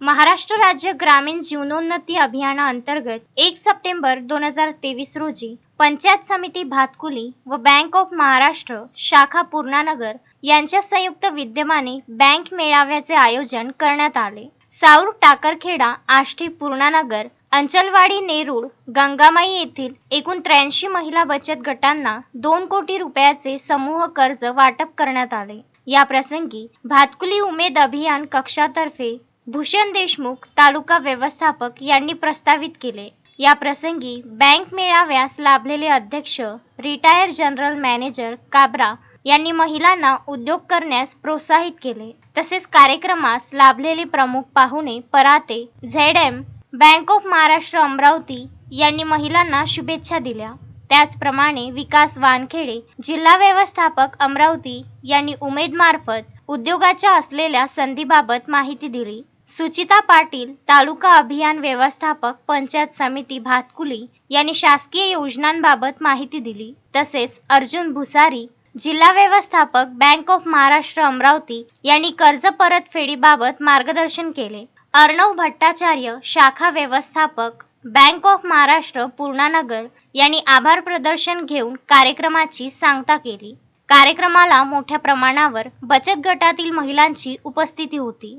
महाराष्ट्र राज्य ग्रामीण जीवनोन्नती अभियानाअंतर्गत एक सप्टेंबर दोन हजार तेवीस रोजी पंचायत समिती भातकुली व बँक ऑफ महाराष्ट्र शाखा पूर्णानगर यांच्या संयुक्त विद्यमाने बँक मेळाव्याचे आयोजन करण्यात आले. साऊर टाकरखेडा आष्टी पूर्णानगर अंचलवाडी नेरूळ गंगामाई येथील एकूण त्र्याऐंशी महिला बचत गटांना दोन कोटी रुपयाचे समूह कर्ज वाटप करण्यात आले. या प्रसंगी भातकुली उमेद अभियान कक्षातर्फे भूषण देशमुख तालुका व्यवस्थापक यांनी प्रस्तावित केले. या प्रसंगी बँक मेळाव्यास लाभलेले अध्यक्ष रिटायर जनरल मॅनेजर काब्रा यांनी महिलांना उद्योग करण्यास प्रोत्साहित केले. तसेच कार्यक्रमास लाभलेले प्रमुख पाहुणे Parate Z M bank of Maharashtra Amravati यांनी महिलांना शुभेच्छा दिल्या. त्याचप्रमाणे विकास वानखेडे जिल्हा व्यवस्थापक अमरावती यांनी उमेदमार्फत उद्योगाच्या असलेल्या संधीबाबत माहिती दिली. सुचिता पाटील तालुका अभियान व्यवस्थापक पंचायत समिती भातकुली यांनी शासकीय योजनांबाबत माहिती दिली. तसेच अर्जुन भुसारी जिल्हा व्यवस्थापक बँक ऑफ महाराष्ट्र अमरावती यांनी कर्ज परतफेडीबाबत मार्गदर्शन केले. अर्णव भट्टाचार्य शाखा व्यवस्थापक बँक ऑफ महाराष्ट्र पूर्णानगर यांनी आभार प्रदर्शन घेऊन कार्यक्रमाची सांगता केली. कार्यक्रमाला मोठ्या प्रमाणावर बचत गटातील महिलांची उपस्थिती होती.